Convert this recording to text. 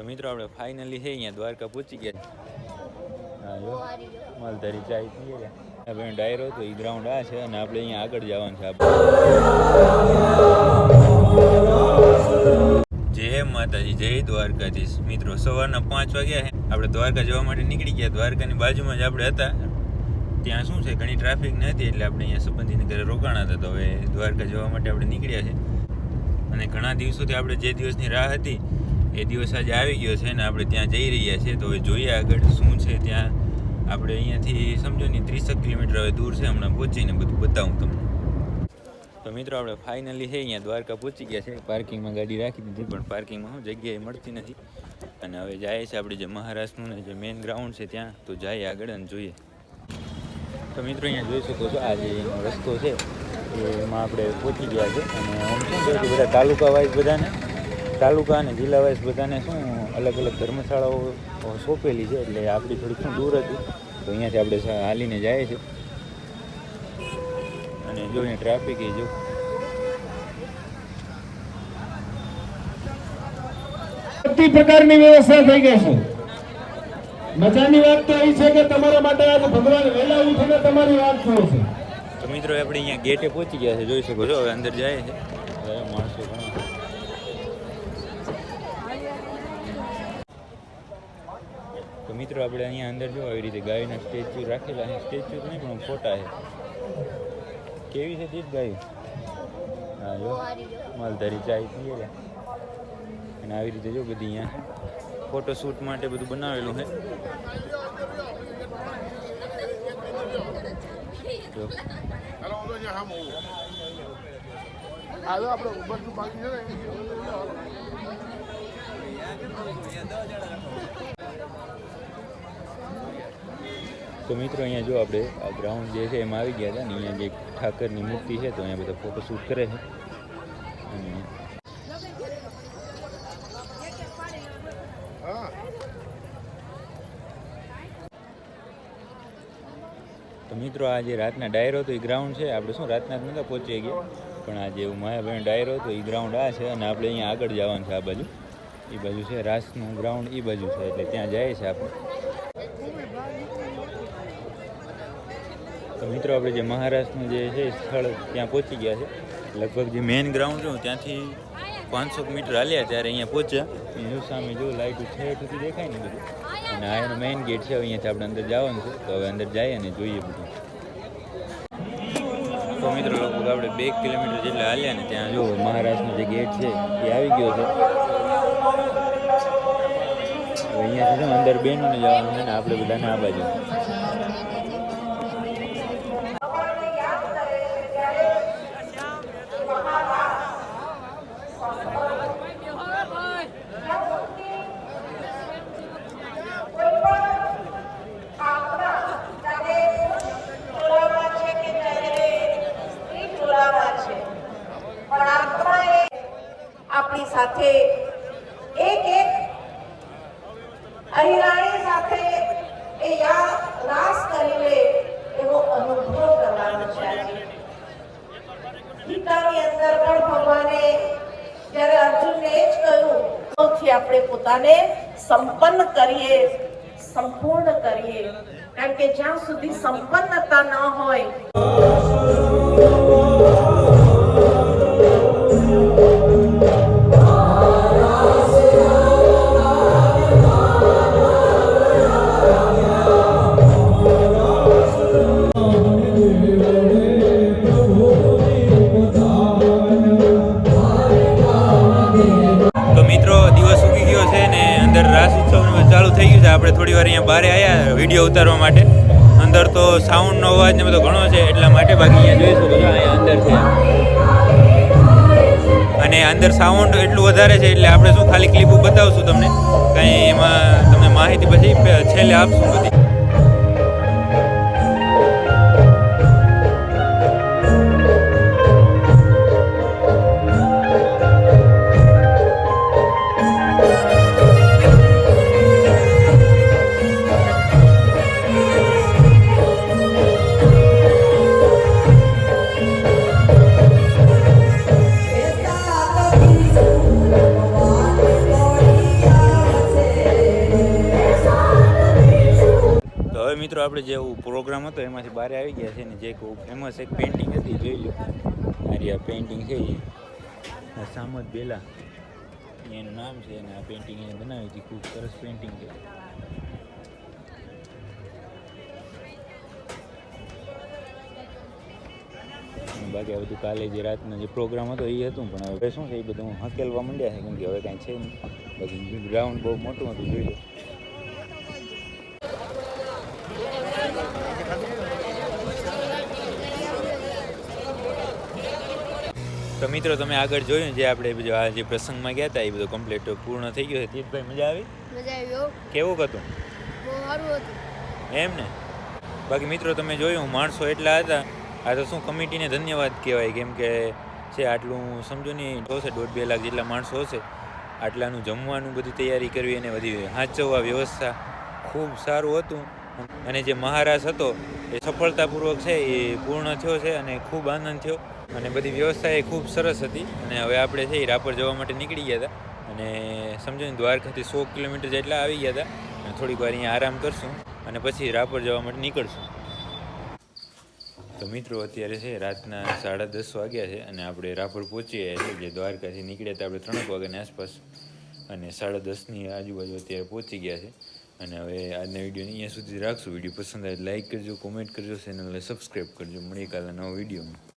તો મિત્રો, આપણે ફાઇનલી છે અહીંયા દ્વારકા પહોંચી ગયા માલધારી ચાય પીએ ગયા આપણે ડાયરો તો એ ગ્રાઉન્ડ આ છે અને આપણે અહીંયા આગળ જવાનું છે આપણે. જય માતાજી, જય દ્વારકાધીશ. મિત્રો, સવારના પાંચ વાગ્યા છે આપણે દ્વારકા જવા માટે નીકળી ગયા. દ્વારકાની બાજુમાં જ આપણે હતા. ત્યાં શું છે? ઘણી ટ્રાફિક નથી એટલે આપણે અહીંયા સંબંધીને ઘરે રોકાણા હતા. તો હવે દ્વારકા જવા માટે આપણે નીકળ્યા છે. અને ઘણા દિવસોથી આપણે જે દિવસની રાહ હતી એ દિવસ આજે આવી ગયો છે ને આપણે ત્યાં જઈ રહ્યા છીએ તો હવે જોઈએ આગળ શું છે ત્યાં. આપણે અહીંયાથી સમજો ને ત્રીસેક કિલોમીટર હવે દૂર છે, હમણાં પહોંચીને બધું બતાવું તમને. તો મિત્રો, આપણે ફાઇનલી છે, અહીંયા દ્વારકા પહોંચી ગયા છે. પાર્કિંગમાં ગાડી રાખી દીધી, પણ પાર્કિંગમાં હું, જગ્યાએ મળતી નથી. અને હવે જાય છે આપણે જે મહારાષ્ટ્રનું ને જે મેઇન ગ્રાઉન્ડ છે ત્યાં, તો જઈએ આગળ અને જોઈએ. તો મિત્રો, અહીંયા જોઈ શકો છો, આ જે રસ્તો છે એમાં આપણે પહોંચી ગયા છે. અને આમ શું છે બધા તાલુકા વાઇઝ બધાને તાલુકા અને જિલ્લા વાઇઝ બધાને શું અલગ અલગ ધર્મશાળાઓ સોંપેલી છે એટલે આપણી થોડીક શું દૂર હતી. તો અહીંયાથી આપણે હાલીને જાય છે. અને જો અહીંયા ટ્રાફિક એ જો. બધી પ્રકારની વ્યવસ્થા થઈ ગઈ છે. મજાની વાત તો એ છે કે તમારા માટે આજે ભગવાન વહેલા ઉઠીને તમારી વાત જુએ છે. તો મિત્રો આપણે અહીંયા ગેટે પહોંચી ગયા છે જોઈ શકો છો હવે અંદર જાય છે હવે માણસો ઘણા તો મિત્રો, આપણે અહીંયા અંદર જો આવી રીતે ગાયના સ્ટેચ્યુ રાખેલા છે. સ્ટેચ્યુ નહીં, પણ ફોટા છે. કેવી છે જીત ગાયું? હા, જો. માલધારી ચાય પીએ રહ્યા અને આવી રીતે જો બધી અહીંયા ફોટો શૂટ માટે બધું બનાવેલું છે. જો. તો મિત્રો અહીંયા જો આપણે ગ્રાઉન્ડ જે છે એમાં આવી ગયા હતા ને, અહીંયા જે ઠાકરની મૂર્તિ છે, તો અહીંયા બધા ફોટો શૂટ કરે છે. અને તો મિત્રો આ જે રાતના ડાયરો હતો, એ ગ્રાઉન્ડ છે. આપણે શું, રાતના જ નહોતા પહોંચી ગયા. પણ આ જે માયાભાઈ ડાયરો હતો, એ ગ્રાઉન્ડ આ છે અને આપણે અહીંયા આગળ જવાનું છે આ બાજુ. એ બાજુ છે રાસનું ગ્રાઉન્ડ એ બાજુ છે. એટલે ત્યાં જાય છે આપણે તો મિત્રો, આપણે જે મહારાષ્ટ્રનું જે છે સ્થળ ત્યાં પહોંચી ગયા છે. લગભગ જે મેઇન ગ્રાઉન્ડ છે, ત્યાંથી પાંચસો મીટર હાલ્યા ત્યારે અહીંયા પહોંચ્યા. એનું સામે જો લાઇટ છે સુધી દેખાય ને બધું. અને આ એનો મેઇન ગેટ છે અહીંયાથી આપણે અંદર જવાનું છે. તો હવે અંદર જઈએ અને જોઈએ બધું. તો મિત્રો, લગભગ આપણે બે કિલોમીટર જેટલા હાલ્યા ને ત્યાં જો મહારાષ્ટ્રનો જે ગેટ છે, એ આવી ગયો છે. અહીંયા અંદર બેનોને જવાનું છે ને આપણે બધાને આ બાજુ આપણી સાથે એક એક અહિરાણી સાથે એ યાદ રાસ કરી લે એવો અનુભવ કરવાનો છે આજે. ગીતાની અંદર પણ ભગવાને જ્યારે અર્જુનને જ કહ્યું, સૌથી આપણે પોતાને સંપન્ન કરીએ, સંપૂર્ણ કરીએ. કારણ કે જ્યાં સુધી સંપન્નતા ન હોય આપણે થોડી વાર અહીંયા બહાર આવ્યા વીડિયો ઉતારવા માટે. અંદર તો સાઉન્ડનો અવાજ ને બધો ઘણો છે, એટલા માટે બાકી અહીંયા જોઈ શકો અહીંયા અંદર છે. અને અંદર સાઉન્ડ એટલું વધારે છે, એટલે આપણે શું ખાલી ક્લિપ બતાવશું તમને? કંઈ એમાં તમને માહિતી પછી છેલ્લે આપશું બધી. મિત્રો, આપણે જે પ્રોગ્રામ હતો, એમાંથી બહાર આવી ગયા છે ને, જે ફેમસ એક પેઇન્ટિંગ હતી, જોઈ લો. આ પેઇન્ટિંગ છે એ. આ સામત બેલા. એનું નામ છે અને આ પેઇન્ટિંગ એને બનાવી હતી, ખૂબ સરસ પેઇન્ટિંગ છે. બાકી આ બધું કાલે જે રાતનો જે પ્રોગ્રામ હતો, એ હતું, પણ હવે શું છે, એ બધું હકેલવા માંડ્યા છે, કેમ કે હવે કાંઈ છે નહીં. બાકી ગ્રાઉન્ડ બહુ મોટું હતું, જોઈ લો. તો મિત્રો તમે આગળ જોયું જે આપણે બધું આ જે પ્રસંગમાં ગયા હતા એ બધું કમ્પ્લીટ પૂર્ણ થઈ ગયું છે. તીર્થભાઈ મજા આવી? મજા આવી કેવું હતું? બહુ સારું હતું. એમ ને? બાકી મિત્રો તમે જોયું માણસો એટલા હતા. આ તો શું કમિટીને ધન્યવાદ કહેવાય કેમ કે છે આટલું સમજો નહીં હશે દોઢ બે લાખ જેટલા માણસો હશે. આટલાનું જમવાનું બધી તૈયારી કરવી અને બધી હાચવવા વ્યવસ્થા ખૂબ સારું હતું. અને જે મહારાજ હતો એ સફળતાપૂર્વક છે એ પૂર્ણ થયો છે અને ખૂબ આનંદ થયો. અને બધી વ્યવસ્થા એ ખૂબ સરસ હતી. અને હવે આપણે છે એ રાપર જવા માટે નીકળી ગયા હતા. અને સમજો ને દ્વારકાથી સો કિલોમીટર જેટલા આવી ગયા હતા. અને થોડીક વાર અહીંયા આરામ કરશું અને પછી રાપર જવા માટે નીકળશું. તો મિત્રો, અત્યારે છે રાતના સાડા દસ વાગ્યા છે અને આપણે રાપર પહોંચી ગયા છે જે દ્વારકાથી નીકળ્યા હતા આપણે ત્રણેક વાગ્યાની આસપાસ. અને સાડા દસની આજુબાજુ અત્યારે પહોંચી ગયા છે. અને હવે આજના વિડીયોને અહીંયા સુધી રાખશું. વીડિયો પસંદ આવે લાઇક કરજો, કોમેન્ટ કરજો, ચેનલને સબસ્ક્રાઈબ કરજો. મળીએ કાલના નવો વિડીયોમાં.